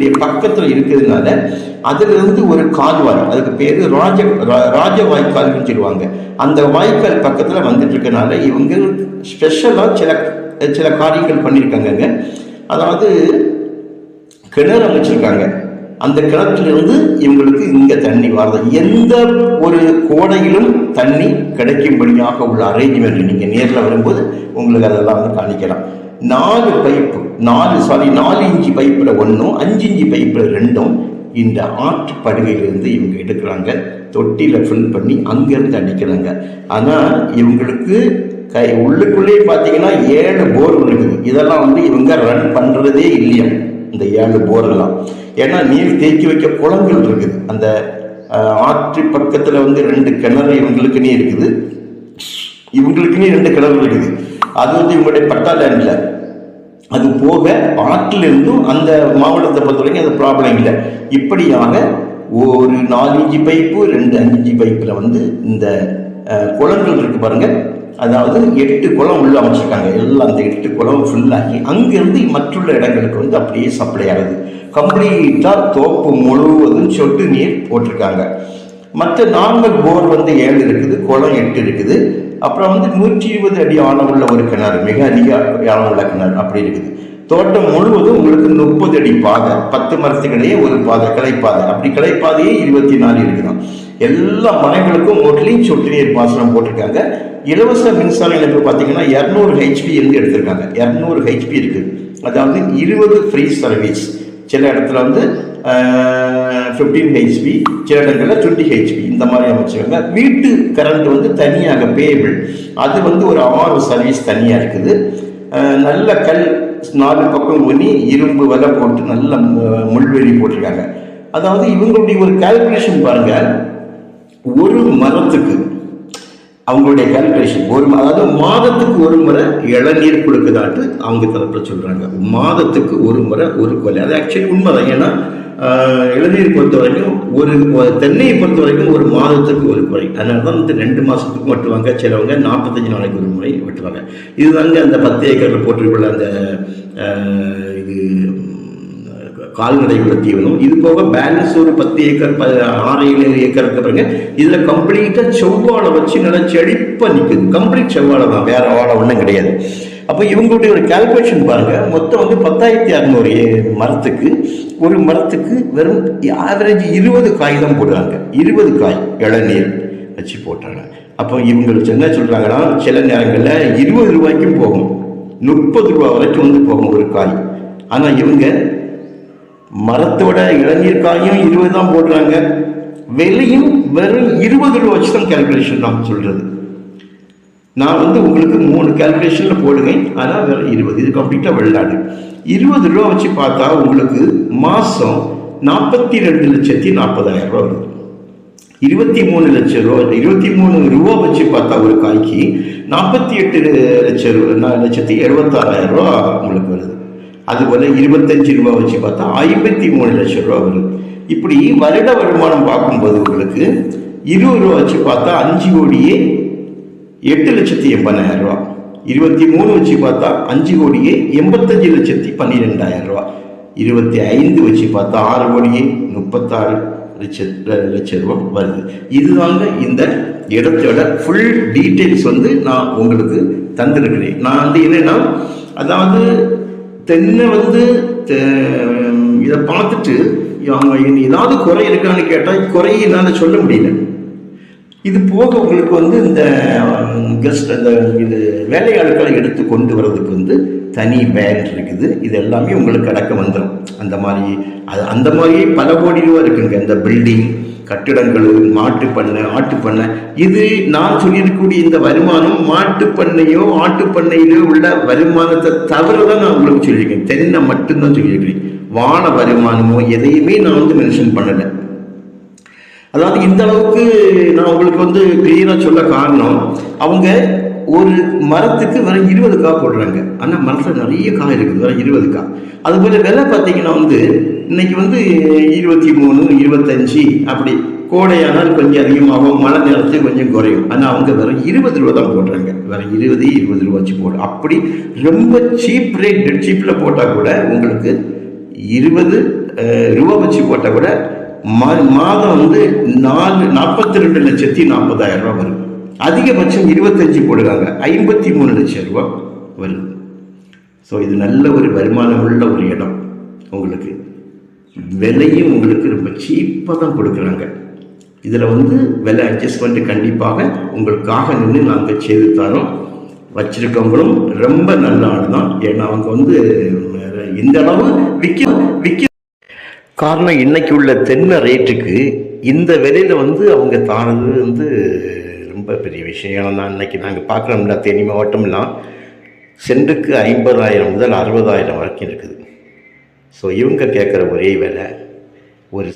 பக்கத்துல இருக்கிறதுனால அதுல இருந்து ஒரு கால்வாய் அதுக்கு பேரு ராஜ ராஜ வாய்க்கால்னு சொல்லுவாங்க. அந்த வாய்க்கால் பக்கத்துல வந்துட்டு இருக்கனால இவங்க ஸ்பெஷலா சில சில காரியங்கள் பண்ணியிருக்காங்கங்க அதாவது கிணறு அமைச்சிருக்காங்க. அந்த கிணற்றிலிருந்து இவங்களுக்கு இங்க தண்ணி வர்றது எந்த ஒரு கோடையிலும் தண்ணி கிடைக்கும்படியாக உள்ள அரேஞ்ச்மெண்ட் நீங்க நேரில் வரும்போது உங்களுக்கு அதெல்லாம் வந்து காணிக்கலாம். நாலு பைப்பு நாலு சாரி நாலு இன்ச்சு பைப்பில் ஒன்றும் அஞ்சு இன்ச்சு பைப்பில் ரெண்டும் இந்த ஆற்று படுகையிலிருந்து இவங்க எடுக்கிறாங்க. தொட்டியில் ஃபில் பண்ணி அங்கேருந்து அடிக்கிறாங்க. ஆனால் இவங்களுக்கு கை உள்ளுக்குள்ளேயே பார்த்தீங்கன்னா ஏழு போர் இருக்குது. இதெல்லாம் வந்து இவங்க ரன் பண்ணுறதே இல்லையா? இந்த ஏழு போரெல்லாம் ஏன்னா நீர் தேக்கி வைக்க குளங்கள் இருக்குது. அந்த ஆற்று பக்கத்தில் வந்து ரெண்டு கிணறு இவங்களுக்குன்னே இருக்குது. இவங்களுக்குன்னே ரெண்டு கிணறு இருக்குது. அது வந்து இவங்களுடைய பட்டா லேண்டில் அது போக ஆற்றிலிருந்தும் அந்த மாவட்டத்தை பொறுத்த வரைக்கும் அது ப்ராப்ளம் இல்லை. இப்படியாக ஒரு நாலு இஞ்சி பைப்பு ரெண்டு அஞ்சு பைப்பில் வந்து இந்த குளங்கள் இருக்குது பாருங்க. அதாவது எட்டு குளம் உள்ள அமைச்சிருக்காங்க. எல்லாம் அந்த எட்டு குளம் ஃபுல்லாகி அங்கேருந்து மற்றுள்ள இடங்களுக்கு வந்து அப்படியே சப்ளை ஆகுது. கம்ப்ளீட்டாக தோப்பு முழுவதும் சொட்டு நீர் போட்டிருக்காங்க. மற்ற நார்மல் போர் வந்து ஏழு இருக்குது குளம் எட்டு இருக்குது. அப்புறம் வந்து நூற்றி இருபது அடி ஆழம் உள்ள ஒரு கிணறு மிக அதிக ஆழம் உள்ள கிணறு அப்படி இருக்குது. தோட்டம் முழுவதும் உங்களுக்கு முப்பது அடி பாதை பத்து மரத்துக்கிடையே ஒரு பாதை கலைப்பாதை அப்படி கலைப்பாதையே இருபத்தி நாலு இருக்குதான் எல்லா மனைகளுக்கும் ஒட்லையும் சொட்டு நீர் பாசனம் போட்டிருக்காங்க. இலவச மின்சார இணைப்பு பார்த்தீங்கன்னா இரநூறு ஹெச்பி இருந்து எடுத்திருக்காங்க. இரநூறு ஹெச்பி இருக்குது. அதாவது இருபது ஃப்ரீ சர்வீஸ் சில இடத்துல வந்து ஃபிஃப்டீன் ஹெச்பி சில இடங்களில் டுவெண்ட்டி ஹெச்பி இந்த மாதிரி அமைச்சிருக்காங்க வீட்டு கரண்ட் வந்து தனியாக பேபிள் அது வந்து ஒரு ஆறு சர்வீஸ் தனியாக இருக்குது. நல்ல கல் நாலு பக்கம் ஊனி இரும்பு வலை போட்டு நல்ல முள்வெளி போட்டிருக்காங்க. அதாவது இவங்களுடைய ஒரு கால்குலேஷன் பாருங்கள் ஒரு மரத்துக்கு அவங்களுடைய கால்குலேஷன் ஒரு அதாவது மாதத்துக்கு ஒரு முறை இளநீர் கொடுக்குதாட்டு அவங்க தரப்புல சொல்றாங்க. மாதத்துக்கு ஒரு முறை ஒரு கொலை. அது ஆக்சுவலி உண்மைதான். ஏன்னா இளநீர் பொறுத்த வரைக்கும் ஒரு தென்னையை பொறுத்த வரைக்கும் ஒரு மாதத்துக்கு ஒரு குறை அதனால தான் வந்து ரெண்டு மாதத்துக்கு வெட்டுவாங்க. சிலவங்க நாற்பத்தஞ்சு நாளைக்கு ஒரு முறை வெட்டுவாங்க. இதுதாங்க அந்த பத்து ஏக்கரில் போட்டிருக்குள்ள அந்த இது கால்நடை உள்ள தீவனம். இது போக பேலன்ஸ் ஒரு பத்து ஏக்கர் ப- ஆறு ஏழு ஏக்கர் இருக்கு பாருங்க. இதுல கம்ப்ளீட்டா செவ்வாழை வச்சு நல்லா செழிப்பா நிற்குது கம்ப்ளீட் செவ்வாழை தான். வேற வாழை ஒன்றும் கிடையாது. அப்போ இவங்களுடைய ஒரு கால்குலேஷன் பாருங்க. மொத்தம் வந்து பத்தாயிரத்தி அறநூறு மரத்துக்கு ஒரு மரத்துக்கு வெறும் ஆவரேஜ் இருபது காய் தான் போடுறாங்க. இருபது காய் இளநீர் வச்சு போட்டாங்க. அப்போ இவங்க என்ன சொல்றாங்கன்னா சில நேரங்களில் இருபது ரூபாய்க்கும் போகும். முப்பது ரூபா வரைக்கும் வந்து போகும் ஒரு காய். ஆனால் இவங்க மரத்தோட இளநீர் காயும் இருபது தான் போடுறாங்க. விலையும் வெறும் இருபது ரூபா வச்சு தான் கேல்குலேஷன் நான் சொல்கிறது நான் வந்து உங்களுக்கு மூணு கேல்குலேஷனில் போடுவேன். ஆனால் வெறும் இருபது. இது கம்ப்ளீட்டாக வெளிநாடு இருபது ரூபா வச்சு பார்த்தா உங்களுக்கு மாதம் நாற்பத்தி ரெண்டு லட்சத்தி நாற்பதாயிரம் ரூபா வருது. இருபத்தி மூணு லட்சம் ரூபா இருபத்தி மூணு ரூபா வச்சு பார்த்தா ஒரு காய்க்கு நாற்பத்தி எட்டு லட்சம் ரூபா லட்சத்தி எழுபத்தாறாயிரம் ரூபா உங்களுக்கு வருது. அதுபோல் இருபத்தஞ்சு ரூபா வச்சு பார்த்தா ஐம்பத்தி மூணு லட்சம் ரூபா வருது இப்படி வருட வருமானம் பார்க்கும்போது உங்களுக்கு இருபது ரூபா வச்சு பார்த்தா அஞ்சு கோடியே எட்டு லட்சத்தி எண்பதாயிரம் ரூபா இருபத்தி மூணு வச்சு பார்த்தா அஞ்சு கோடியே எண்பத்தஞ்சு லட்சத்தி பன்னிரெண்டாயிரம் ரூபா இருபத்தி ஐந்து வச்சு பார்த்தா ஆறு கோடியே முப்பத்தாறு லட்ச லட்சம் ரூபா வருது. இதுதாங்க இந்த இடத்தோட ஃபுல் டீட்டெயில்ஸ் வந்து நான் உங்களுக்கு தந்திருக்கிறேன். நான் வந்து என்னென்னா அதாவது தென்னை வந்து இதை பார்த்துட்டு அவங்க ஏதாவது குறை இருக்கான்னு கேட்டால் குறை என்னால் சொல்ல முடியல. இது போக உங்களுக்கு வந்து இந்த கெஸ்ட் அந்த இது வேலையாட்களை எடுத்து கொண்டு வர்றதுக்கு வந்து தனி பேண்ட் இருக்குது. இது எல்லாமே உங்களுக்கு அடக்க வந்துடும் அந்த மாதிரி அது அந்த மாதிரியே பல கோடி ரூபா இருக்குங்க. இந்த பில்டிங் கட்டிடங்கள் மாட்டு பண்ணை ஆட்டு பண்ணை. இது நான் சொல்லியிருக்கக்கூடிய இந்த வருமானம் மாட்டு பண்ணையோ ஆட்டு பண்ணையிலோ உள்ள வருமானத்தை தவிர தான் நான் உங்களுக்கு சொல்லியிருக்கேன். தென்னை மட்டும்தான் சொல்லியிருக்கிறேன். வான வருமானமோ எதையுமே நான் வந்து மென்ஷன் பண்ணலை. அதாவது இந்த அளவுக்கு நான் உங்களுக்கு வந்து கிளியராக சொல்ல காரணம் அவங்க ஒரு மரத்துக்கு வெறும் இருபது காய் போடுறாங்க. ஆனால் மரத்தில் நிறைய காய் இருக்குது வெறும் இருபது காய். அதுபோல விலை பார்த்தீங்கன்னா வந்து இன்னைக்கு வந்து இருபத்தி மூணு இருபத்தஞ்சி அப்படி கோடையானால் கொஞ்சம் அதிகமாகும் மழை நேரத்தில் கொஞ்சம் குறையும். ஆனால் அவங்க வெறும் இருபது ரூபா தான் போடுறாங்க. வெறும் இருபது இருபது ரூபா வச்சு போடு. அப்படி ரொம்ப சீப் ரேட் சீப்பில் போட்டால் கூட உங்களுக்கு இருபது ரூபா வச்சு போட்டால் கூட மாதம் வந்து நாலு நாற்பத்தி ரெண்டு லட்சத்தி நாற்பதாயிரம் ரூபா வரும். அதிகபட்சம் இருபத்தஞ்சு போடுறாங்க. ஐம்பத்தி மூணு லட்சம் ரூபா வருது. ஸோ இது நல்ல ஒரு வருமானம் உள்ள ஒரு இடம் உங்களுக்கு. விலையும் உங்களுக்கு ரொம்ப சீப்பாக தான் கொடுக்குறாங்க. இதில் வந்து விலை அட்ஜஸ்ட்மெண்ட்டு கண்டிப்பாக உங்களுக்காக நின்று நாங்கள் செய்து தரோம். வச்சிருக்கவங்களும் ரொம்ப நல்ல ஆள் தான். ஏன்னா அவங்க வந்து இந்த அளவு விற்க விற்க காரணம் இன்னைக்கு உள்ள தென்னை ரேட்டுக்கு இந்த விலையில் வந்து அவங்க தானது வந்து ரொம்ப பெரிய விஷயம் தான் இன்னைக்கு நாங்கள் பார்க்குறோம்ல தேனி மாவட்டம்லாம் சென்ட்டுக்கு ஐம்பதாயிரம் முதல் அறுபதாயிரம் வரைக்கும் இருக்குது. ஸோ இவங்க கேட்குற ஒரே வேலை